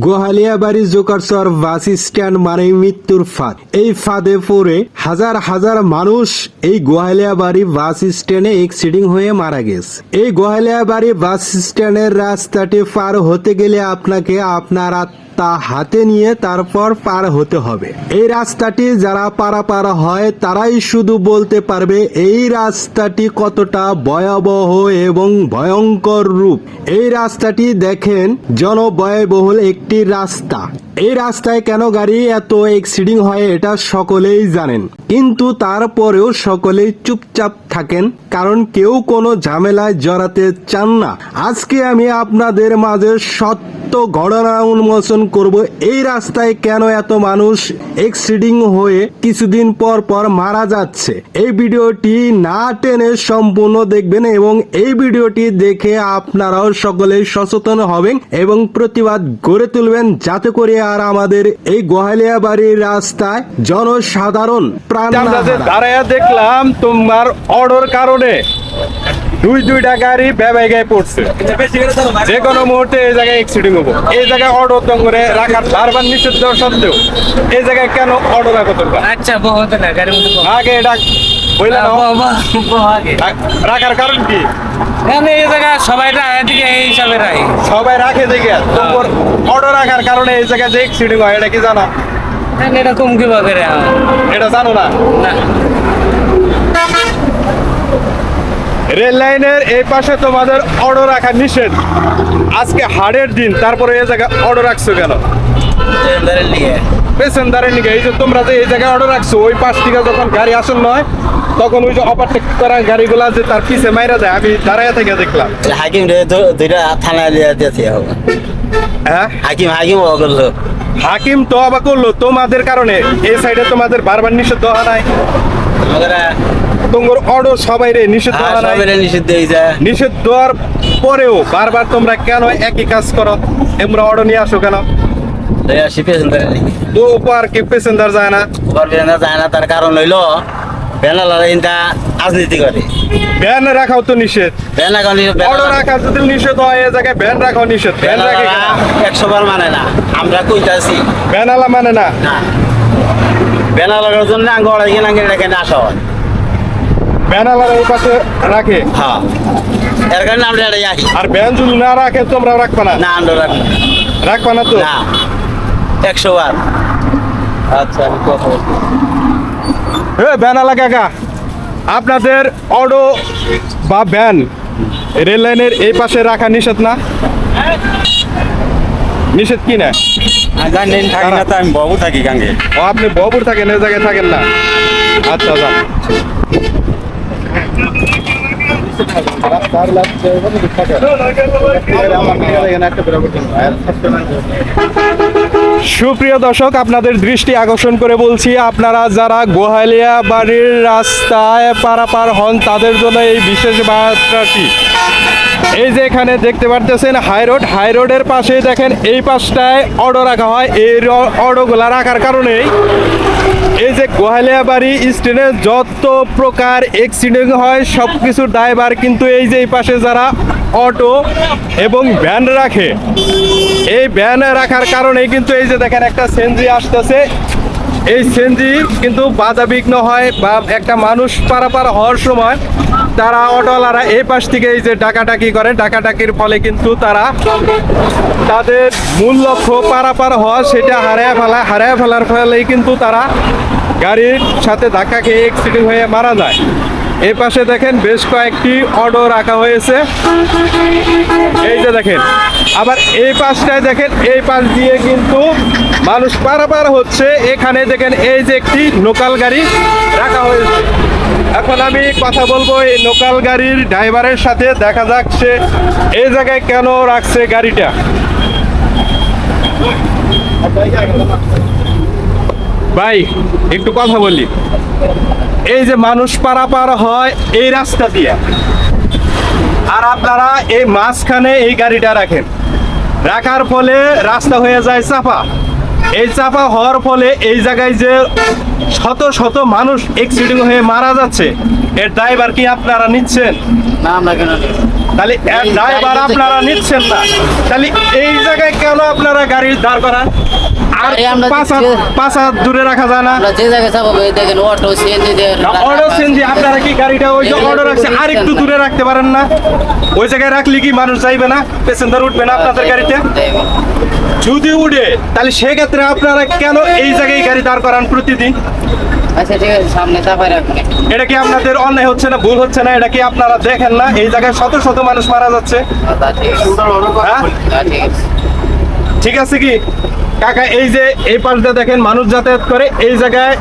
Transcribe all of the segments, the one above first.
Gohaliabari জোকারসর bus stand মানে মৃত্যুর ফাঁদ। এই ফাঁদে পড়ে হাজার হাজার মানুষ এই গোহালিয়াবাড়ি বাস স্ট্যান্ডে এক্সিডিং হয়ে মারা গেছে। এই গোহালিয়াবাড়ি বাস স্ট্যান্ডের রাস্তাটি পার হতে গেলে আপনাকে আপনার তা হাতে নিয়ে তারপর পার হতে হবে। এই রাস্তাটি যারা পারাপার হয়, তারাই শুধু বলতে পারবে, এই রাস্তাটি কতটা ভয়াবহ এবং ভয়ঙ্কর রূপ। এই রাস্তাটি দেখেন জনবয়বহুল একটি রাস্তা। এই রাস্তায় কেন গাড়ি এত এক্সিডিং হয়, এটা সকলেই জানেন। কিন্তু তারপরেও সকলেই চুপচাপ থাকেন, কারণ কেউ কোনো ঝামেলায় জড়াতে চান না। আজকে আমি আপনাদের মাঝে সত্য ঘটনা উন্মোচন করব এই রাস্তায় কেন এত মানুষ এক্সিডিং হয়ে কিছুদিন পর পর মারা যাচ্ছে এই ভিডিওটি না টেনে সম্পূর্ণ দেখবেন এবং এই ভিডিওটি দেখে আপনারাও সকলে সচেতন হবেন এবং প্রতিবাদ গড়ে তুলবেন যাতে করে আর আমাদের এই গোহালিয়া বাড়ির রাস্তায় জনসাধারণ প্রাণ না আমরা যে হারায়। দাঁড়াইয়া দেখলাম তোমার অর্ডার কারণে দুই দুইটা গাড়ি ব্যবায় গায়ে পড়ছে। যে কোনো মুহূর্তে এই জায়গায় অ্যাক্সিডেন্ট হব। এই জায়গায় তো করে রাখার বারবার নিষেধ দেওয়া সত্ত্বেও এই জায়গায় কেন অর্ডার রাখো তোমরা আচ্ছা বহুত না আগে এটা। রাখার কারণ কি? এই জায়গা সবাই এদিকে এই হিসাবে সবাই রাখে দেখে। অর্ডার রাখার কারণে এই জায়গায় যে হয় এটা কি জানো? এরকম কি করে এটা জানো না? না। রেল লাইনের এই পাশে তোমাদের অর্ডার রাখা নিষেধ। আজকে হাড়ের দিন তারপরে এই জায়গায় অর্ডার রাখছো কেন? নিয়ে। পেসেন্জারের নিকে এই যে তোমরা যে এই জায়গায় অর্ডার রাখছো ওই পাশ থেকে যখন গাড়ি আসল নয় তখন ওই যে ওভারটেক করা গাড়িগুলা যে তার পিছে মাইরা যায় আমি দাঁড়ায় থেকে দেখলাম। হাকিম দুইটা থানায় দিয়েছে হ্যাঁ? হাকিম হাকিম করল। হাকিম তো অবাক করল তোমাদের কারণে। এই সাইডে তোমাদের বারবার নিষেধ দেওয়া নাই। তোমার অর্ডার সবাই রে নিষেধ নাই। সবের নিষিদ্ধ নিষেধ দেওয়ার পরেও বারবার তোমরা কেন একই কাজ করো? এমরা অর্ডার নিয়ে আসো কেন? সুন্দর তো কি পেসেঞ্জার যায় না? ওপর যায় না তার কারণ হইল রাজনীতি করে। রাখাও তো নিষেধ। বেনা কারণ অর্ডার রাখা যদি নিষেধ হয় জায়গায় ভ্যান রাখাও নিষেধ। ভ্যান রাখে কেন? একশো বার মানে না আমরা কইতাছি। মানে না? না। জন্য আঙ্গ আসা হয়। ভ্যান আলার এই পাশে রাখে। হ্যাঁ। এর কারণে আমরা এটা আসি। আর ভ্যান যদি না রাখে তোমরা রাখবা না। না আমরা রাখব না। রাখবা না তো? না। একশো বার। আচ্ছা আমি কথা বলছি। এ ভ্যান আলা কাকা আপনাদের অটো বা ভ্যান রেল লাইনের এই পাশে রাখা নিষেধ না? নিষেধ কি না? জানি থাকি না তো আমি বাবু থাকি গাঙ্গে। ও আপনি ববুর থাকেন এই জায়গায় থাকেন না। আচ্ছা সুপ্রিয় দর্শক, আপনাদের দৃষ্টি আকর্ষণ করে বলছি, আপনারা যারা গোহালিয়া বাড়ির রাস্তায় পারাপার হন, তাদের জন্য এই বিশেষ বার্তাটি। এই যে এখানে দেখতে পারতেছেন, হাই রোড, হাই রোডের পাশে দেখেন, এই পাশটায় অটো রাখা হয়। এই অটোগুলা রাখার কারণেই এই যে গোহালিয়াবাড়ি বাড়ি স্টেশনে যত প্রকার অ্যাক্সিডেন্ট হয় সব কিছুর দায়বার কিন্তু এই যে এই পাশে যারা অটো এবং ভ্যান রাখে। এই ভ্যান রাখার কারণে কিন্তু এই যে দেখেন একটা সেনজি আসতেছে। এই সেনজি কিন্তু বাধা বিঘ্ন হয় বা একটা মানুষ পারাপার হওয়ার সময় তারা অটোওয়ালারা এই পাশ থেকে এই যে ডাকাডাকি করে, ডাকাডাকির ফলে কিন্তু তারা তাদের মূল লক্ষ্য পারাপার হওয়া, সেটা হারায় ফেলা, হারায় ফেলার ফলেই কিন্তু তারা গাড়ির সাথে ধাক্কা খেয়ে অ্যাক্সিডেন্ট হয়ে মারা যায়। এই পাশে দেখেন বেশ কয়েকটি অটো রাখা হয়েছে। এই যে দেখেন, আবার এই পাশটায় দেখেন, এই পাশ দিয়ে কিন্তু মানুষ পারাপার হচ্ছে। এখানে দেখেন এই যে একটি লোকাল গাড়ি রাখা হয়েছে। এখন আমি কথা বলব এই লোকাল গাড়ির ড্রাইভারের সাথে। দেখা যাক এই জায়গায় কেন রাখছে গাড়িটা। ভাই, একটু কথা বলি। এই যে মানুষ পারাপার হয় এই রাস্তা দিয়ে। আর আপনারা এই মাঝখানে এই গাড়িটা রাখেন। রাখার ফলে রাস্তা হয়ে যায় চাপা। এই চাপা হওয়ার ফলে এই জায়গায় যে শত শত মানুষ এক্সিডিং হয়ে মারা যাচ্ছে এর ড্রাইভার কি আপনারা নিচ্ছেন? না আমরা কেন তাহলে ড্রাইভার আপনারা নিচ্ছেন না। তাহলে এই জায়গায় কেন আপনারা গাড়ি দাঁড় করান? আর পাঁচ হাত দূরে রাখা যায় না। আমরা যে জায়গায় যাব দেখেন অটো সিএনজি দিয়ে সিএনজি আপনারা কি গাড়িটা ওই যে রাখছে আর একটু দূরে রাখতে পারেন না? ওই জায়গায় রাখলে কি মানুষ যাইবে না? প্যাসেঞ্জার উঠবে না আপনাদের গাড়িতে? যদি উঠে তাহলে সেক্ষেত্রে আপনারা কেন এই জায়গায় গাড়ি দাঁড় করান প্রতিদিন? আচ্ছা ঠিক আছে সামনে চাপাই এটা কি আপনাদের অন্যায় হচ্ছে না ভুল হচ্ছে না? এটা কি আপনারা দেখেন না? এই জায়গায় শত শত মানুষ মারা যাচ্ছে। আছে। হ্যাঁ? আছে। ঠিক আছে কি? কাকা, এই যে এই পাশ দিয়ে দেখেন, মানুষ যাতায়াত করে, এই জায়গায়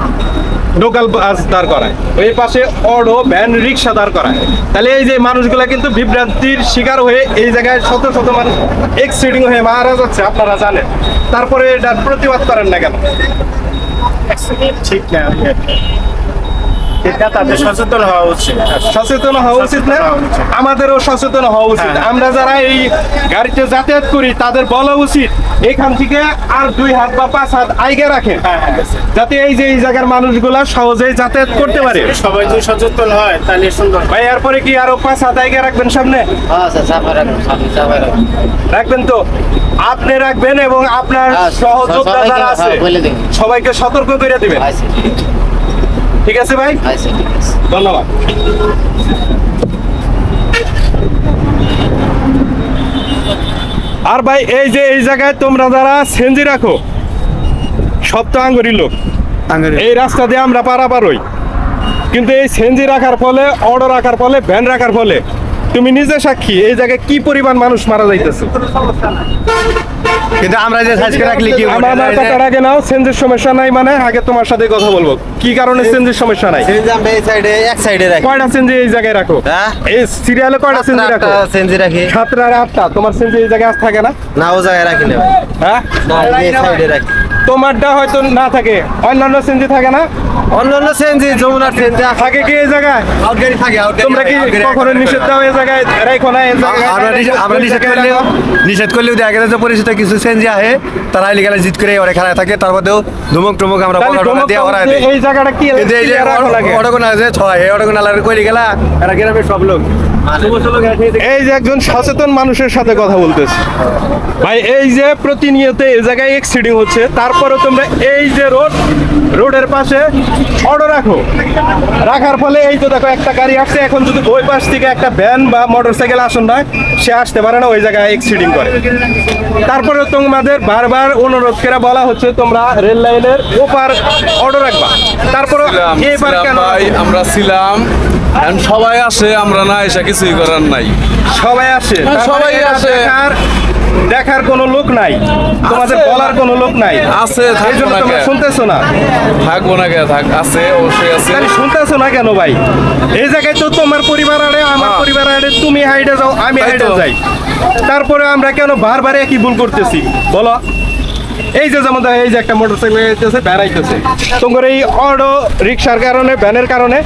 লোকাল বাস দাঁড় করায়। এই পাশে অটো ভ্যান রিক্সা দাঁড় করায়। তাহলে এই যে মানুষগুলা কিন্তু বিভ্রান্তির শিকার হয়ে এই জায়গায় শত শত মানুষ এক্সিডিং হয়ে মারা যাচ্ছে, আপনারা জানেন। তারপরে এটার প্রতিবাদ করেন না কেন? ঠিক না এটা তাদের সচেতন হওয়া উচিত। সচেতন হওয়া উচিত না? আমাদেরও সচেতন হওয়া উচিত। আমরা যারা এই গাড়িতে যাতায়াত করি তাদের বলা উচিত এখান থেকে আর দুই হাত বা পাঁচ হাত আইগে রাখেন। যাতে এই যে এই জায়গার মানুষগুলা সহজেই যাতায়াত করতে পারে। সবাই যদি সচেতন হয় তাহলে সুন্দর। ভাই এরপরে কি আরও পাঁচ হাত আইগে রাখবেন সামনে? রাখবেন তো? আপনি রাখবেন এবং আপনার হ্যাঁ, সহযোদ্ধা সবাইকে- যারা আছে হ্যাঁ, বলে দিন। সবাইকে সতর্ক করে দিবেন। আচ্ছা। ঠিক আছে ভাই? আচ্ছা ঠিক আছে। ধন্যবাদ। আর ভাই এই যে এই জায়গায় তোমরা যারা সেঞ্জি রাখো সব তো আঙ্গুরি লোক। এই রাস্তা দিয়ে আমরা পারাপার হই। কিন্তু এই সেঞ্জি রাখার ফলে অর্ডার রাখার ফলে ভ্যান রাখার ফলে তুমি নিজে সাক্ষী এই জায়গায় কি পরিমাণ মানুষ মারা যাইতেছে? কিন্তু আমরা যে সাজকে রাখলি কি আমার কথার আগে নাও সেঞ্জির সমস্যা নাই মানে আগে তোমার সাথে কথা বলব। কি কারণে সেঞ্জির সমস্যা নাই? চেঞ্জ আমরা এই সাইডে এক সাইডে রাখি। কয়টা সেঞ্জি এই জায়গায় রাখো? হ্যাঁ? এই সিরিয়ালে কয়টা চেঞ্জ রাখো? সেন্সি রাখি। সাতটা আর আটটা তোমার সেঞ্জি এই জায়গায় আজ থাকে না? না ও জায়গায় রাখি না হ্যাঁ? না এই সাইডে রাখি। তোমারটা হয়তো না থাকে অন্যান্য সেঞ্জি থাকে না? অন্যান্য সেন্সি যমুনার সেন্সি থাকে কি এই জায়গায়? আউট গাড়ি থাকে আউট গাড়ি তোমরা কি কখনো নিষেধ দাও এই জায়গায় রাখো না এই জায়গায়? আমরা নিষেধ- করলেও নিষেধ করলেও দেখা গেছে যে পরিচিত কিছু চেঞ্জ আহে তারা এলিগালে জিত করে ওরা খেলায় থাকে তার মধ্যেও ধুমুক টুমুক আমরা ধমক দিয়ে ওরা যে এই জায়গাটা কি এই যে? অডগোনা আছে ছয় এই অডগোনা লাগে কইলি গেলা? এরা গ্রামের সব লোক। এই যে একজন সচেতন মানুষের সাথে কথা বলতেছে। ভাই এই যে প্রতিনিয়ত এই জায়গায় এক্সিডিং হচ্ছে তারপরে তোমরা এই যে রোড রোডের পাশে অটো রাখো। রাখার ফলে এই তো দেখো একটা গাড়ি আসছে এখন যদি ওই পাশ থেকে একটা ভ্যান বা মোটর সাইকেল আসন হয় সে আসতে পারে না ওই জায়গায় এক্সিডিং করে। তারপরে তোমাদের বারবার অনুরোধ করে বলা হচ্ছে তোমরা রেল লাইনের ওপার অটো রাখবা। তারপরে এবার কেন ভাই আমরা ছিলাম। সবাই আসে আমরা না এসে কিছুই করার নাই। সবাই আসে। হ্যাঁ, সবাই আসে। দেখার কোনো লোক নাই তোমাদের বলার কোনো লোক নাই। আছে, এই জন্য তোমরা শুনতেছো না? থাকব না কে? থাক আছে অবশ্যই আছে। শুনতেছো না কেন ভাই? এই জায়গায় তো তোমার পরিবার আড়ে আমার হ্যাঁ। পরিবার আড়ে তুমি হাইডে যাও আমি হাইডে। যাই। তারপরে আমরা কেন বারবার একই ভুল করতেছি? বলো। এই যে যেমন এই যে একটা মোটরসাইকেল আইতেছে তোমার এই অটো রিক্সার কারণে ভ্যানের কারণে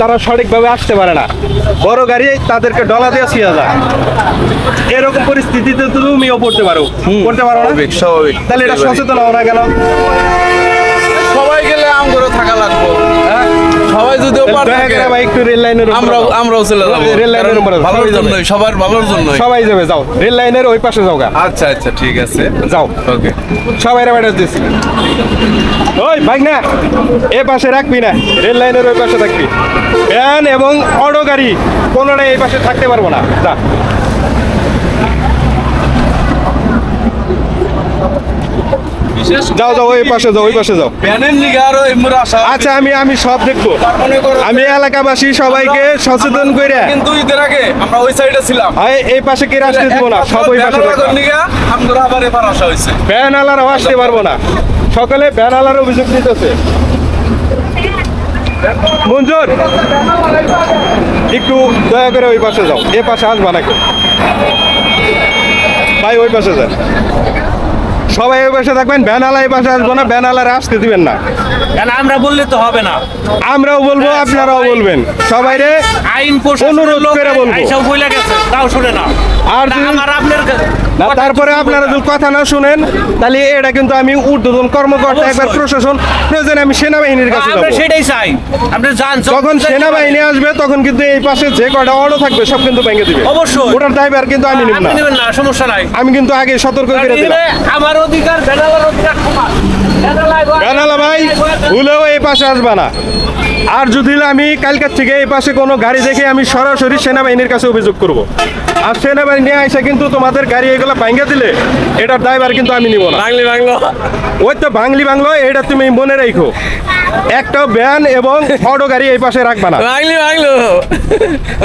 তারা সঠিকভাবে আসতে পারে না। বড় গাড়ি তাদেরকে ডলা দিয়ে ছিয়া যায়। এরকম পরিস্থিতিতে তুমিও পড়তে পারো। পড়তে পারো না? স্বাভাবিক তাহলে এটা সচেতন হওয়া গেল সবাই গেলে আমগরও থাকা লাগবো? সবাই যদি ওপার দয়া থাকে ভাই একটু রেল লাইনের উপরে আমরাও যাও। চলে যাব। রেল লাইনের উপরে ভালোর সবাই সবার ভালোর জন্যই। সবাই যাবে যাও। রেল লাইনের ওই পাশে যাও আচ্ছা আচ্ছা ঠিক আছে। যাও। ওকে। সবাই দিচ্ছি ওই ভাই না এ পাশে রাখবি না। রেল লাইনের ওই পাশে থাকবি। ভ্যান এবং অটো গাড়ি কোনোটাই এই পাশে থাকতে পারব না। যা। যাও যাও ওই পাশে যাও ওই পাশে যাও। আচ্ছা আমি আমি সব দেখব। আমি এলাকাবাসী সবাইকে সচেতন করে কিন্তু ঈদের আগে আমরা ওই সাইডে ছিলাম। এই পাশে কে আসতে দিব না সব ওই পাশে। আমরা আবার এবার আসা হয়েছে আসতে পারব না। সকালে ব্যান আলার অভিযোগ দিতেছে মঞ্জুর একটু দয়া করে ওই পাশে যাও। এ পাশে আসবা নাকি? ভাই ওই পাশে যান। সবাই ওই পাশে থাকবেন ভ্যানালা এই পাশে আসব না ব্যানালারে আসতে দিবেন না। কেন আমরা বললে তো হবে না। আমরাও বলব আপনারাও বলবেন। সবাই রে আইন অনুরোধ করে বলব। তাও শুনে না। আর আমার আপনার না তারপরে আপনারা যদি কথা না শুনেন তাহলে এটা কিন্তু আমি ঊর্ধ্বতন কর্মকর্তা একবার। প্রশাসন প্রয়োজনে আমি সেনাবাহিনীর কাছে যাব। সেটাই চাই। আপনি যান যখন সেনাবাহিনী আসবে তখন কিন্তু এই পাশে যে কয়টা অটো থাকবে সব কিন্তু ভেঙে দিবে। অবশ্যই। ওটার ড্রাইভার কিন্তু আমি নিব না। না সমস্যা নাই। আমি কিন্তু আগে সতর্ক করে দিলাম। আমার অধিকার বেনালার অধিকার বেনালায় ভাই ভুলেও এই পাশে আসবা না। আর যদি আমি কালকার থেকে এই পাশে কোনো গাড়ি দেখে আমি সরাসরি সেনাবাহিনীর কাছে অভিযোগ করব। আর সেনাবাহিনী আইসা কিন্তু তোমাদের গাড়ি এগুলো ভাঙ্গে দিলে এটার ড্রাইভার কিন্তু আমি নিব না। বাংলি বাংলো ওই তো বাংলি বাংলো এটা তুমি মনে রাখো। একটা ভ্যান এবং অটো গাড়ি এই পাশে রাখবা না। বাংলি বাংলো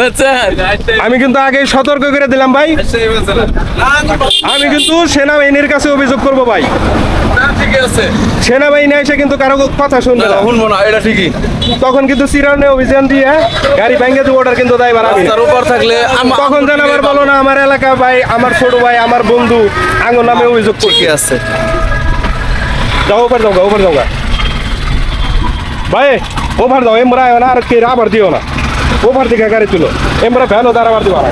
আচ্ছা। আমি কিন্তু আগে সতর্ক করে দিলাম ভাই। আমি কিন্তু সেনাবাহিনীর কাছে অভিযোগ করব ভাই। সেনাবাহিনী এসে কিন্তু কারও কথা শুনবে না। শুনব না এটা ঠিকই। তখন কিন্তু সিরানে অভিযান দিয়ে গাড়ি ভেঙে দেবো ওটার কিন্তু দায়বার আমি। তার উপর থাকলে তখন যেন আবার বলো না আমার এলাকা ভাই আমার ছোট ভাই আমার বন্ধু আঙুর নামে অভিযোগ ঠিক আছে। যাও ওপার যাও ওপার যাও। ভাই ওভার যাও এমরা না আর কে আবার দিও না। ওভার দিকে গাড়ি তুলো। এমরা ভ্যানও দিও না।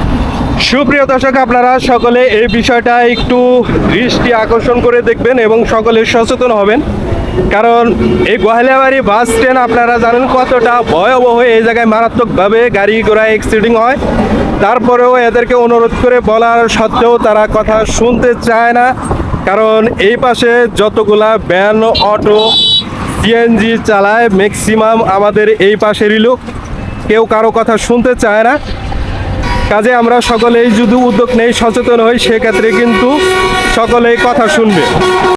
সুপ্রিয় দর্শক, আপনারা সকলে এই বিষয়টা একটু দৃষ্টি আকর্ষণ করে দেখবেন এবং সকলে সচেতন হবেন। কারণ এই গোহালিয়াবাড়ি বাস স্ট্যান্ড আপনারা জানেন কতটা ভয়াবহ, এই জায়গায় মারাত্মকভাবে গাড়ি ঘোড়া অ্যাক্সিডেন্ট হয়। তারপরেও এদেরকে অনুরোধ করে বলার সত্ত্বেও তারা কথা শুনতে চায় না। কারণ এই পাশে যতগুলা ভ্যান, অটো সিএনজি চালায় ম্যাক্সিমাম আমাদের এই পাশেরই লোক। কেউ কারও কথা শুনতে চায় না। কাজে আমরা সকলেই যদি উদ্যোগ নেই সচেতন হই সেক্ষেত্রে কিন্তু সকলেই কথা শুনবে।